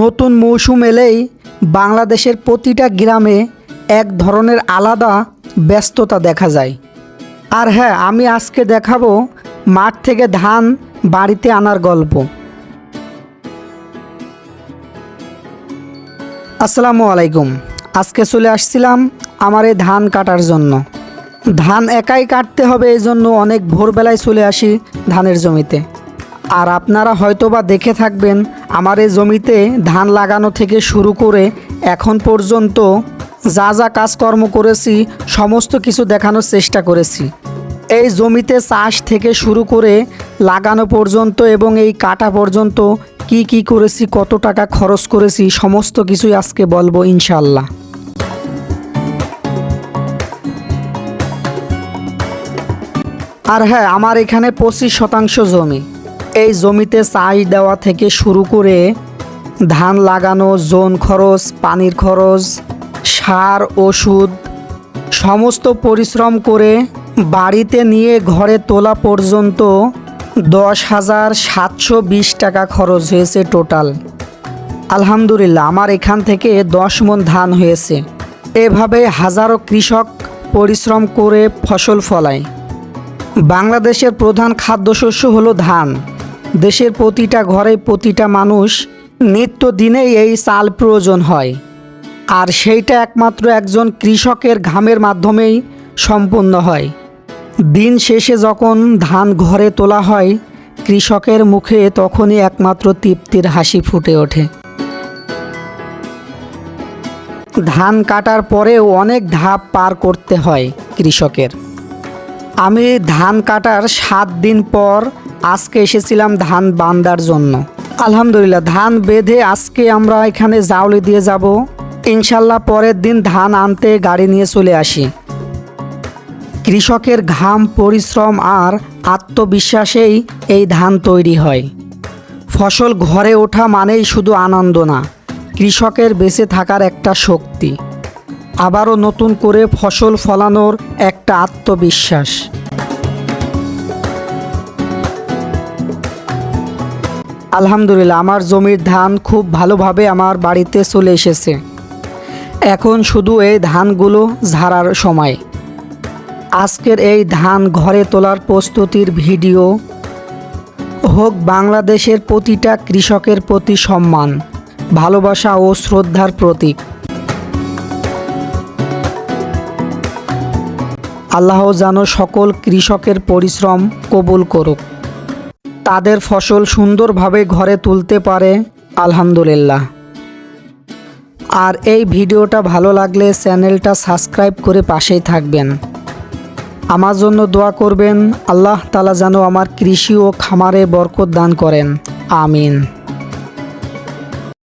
নতুন মৌসুম এলেই বাংলাদেশের প্রতিটা গ্রামে এক ধরনের আলাদা ব্যস্ততা দেখা যায়। আর হ্যাঁ আমি আজকে দেখাবো মাঠ থেকে ধান বাড়িতে আনার গল্প। আসসালামু আলাইকুম। আজকে চলে আসছিলাম আমার এই ধান কাটার জন্য। ধান একাই কাটতে হবে এই জন্য অনেক ভোরবেলায় চলে আসি ধানের জমিতে। আর আপনারা হয়তোবা দেখে থাকবেন, আমার এই জমিতে ধান লাগানো থেকে শুরু করে এখন পর্যন্ত যা যা কাজকর্ম করেছি, সমস্ত কিছু দেখানোর চেষ্টা করেছি। এই জমিতে চাষ থেকে শুরু করে লাগানো পর্যন্ত এবং এই কাটা পর্যন্ত কি কি করেছি, কত টাকা খরচ করেছি, সমস্ত কিছুই আজকে বলব ইনশাল্লাহ আর হ্যাঁ আমার এখানে পঁচিশ শতাংশ জমি। এই জমিতে চাষ দেওয়া থেকে শুরু করে ধান লাগানো, জোন খরচ, পানির খরচ, সার, ওষুধ, সমস্ত পরিশ্রম করে বাড়িতে নিয়ে ঘরে তোলা পর্যন্ত দশ হাজার সাতশো বিশ টাকা খরচ হয়েছে টোটাল। আলহামদুলিল্লাহ, আমার এখান থেকে দশ মন ধান হয়েছে। এভাবে হাজারো কৃষক পরিশ্রম করে ফসল ফলায়। বাংলাদেশের প্রধান খাদ্যশস্য হলো ধান। দেশের প্রতিটা ঘরে প্রতিটা মানুষ নিত্য দিনেই এই চাল প্রয়োজন হয়। আর সেইটা একমাত্র একজন কৃষকের ঘামের মাধ্যমেই সম্পূর্ণ হয়। দিন শেষে যখন ধান ঘরে তোলা হয়, কৃষকের মুখে তখনই একমাত্র তৃপ্তির হাসি ফুটে ওঠে। ধান কাটার পরেও অনেক ধাপ পার করতে হয় কৃষকের। আমি ধান কাটার সাত দিন পর আজকে এসেছিলাম ধান বান্দার জন্য। আলহামদুলিল্লাহ, ধান বেঁধে আজকে আমরা এখানে জাউলি দিয়ে যাব। ইনশাল্লাহ পরের দিন ধান আনতে গাড়ি নিয়ে চলে আসি। কৃষকের ঘাম, পরিশ্রম আর আত্মবিশ্বাসেই এই ধান তৈরি হয়। ফসল ঘরে ওঠা মানেই শুধু আনন্দ না, কৃষকের বেঁচে থাকার একটা শক্তি। আবারও নতুন করে ফসল ফলানোর একটা আত্মবিশ্বাস। আলহামদুলিল্লাহ, আমার জমির ধান খুব ভালোভাবে আমার বাড়িতে চলে এসেছে। এখন শুধু এই ধানগুলো ঝাড়ার সময়। আজকের এই ধান ঘরে তোলার প্রস্তুতির ভিডিও হোক বাংলাদেশের প্রতিটা কৃষকের প্রতি সম্মান, ভালোবাসা ও শ্রদ্ধার প্রতীক। আল্লাহ যেন সকল কৃষকের পরিশ্রম কবুল করুক। তাদের ফসল সুন্দরভাবে ঘরে তুলতে পারে, আলহামদুলিল্লাহ। আর এই ভিডিওটা ভালো লাগলে চ্যানেলটা সাবস্ক্রাইব করে পাশেই থাকবেন। আমার জন্য দোয়া করবেন, আল্লাহ তালা যেন আমার কৃষি ও খামারে বরকত দান করেন। আমিন।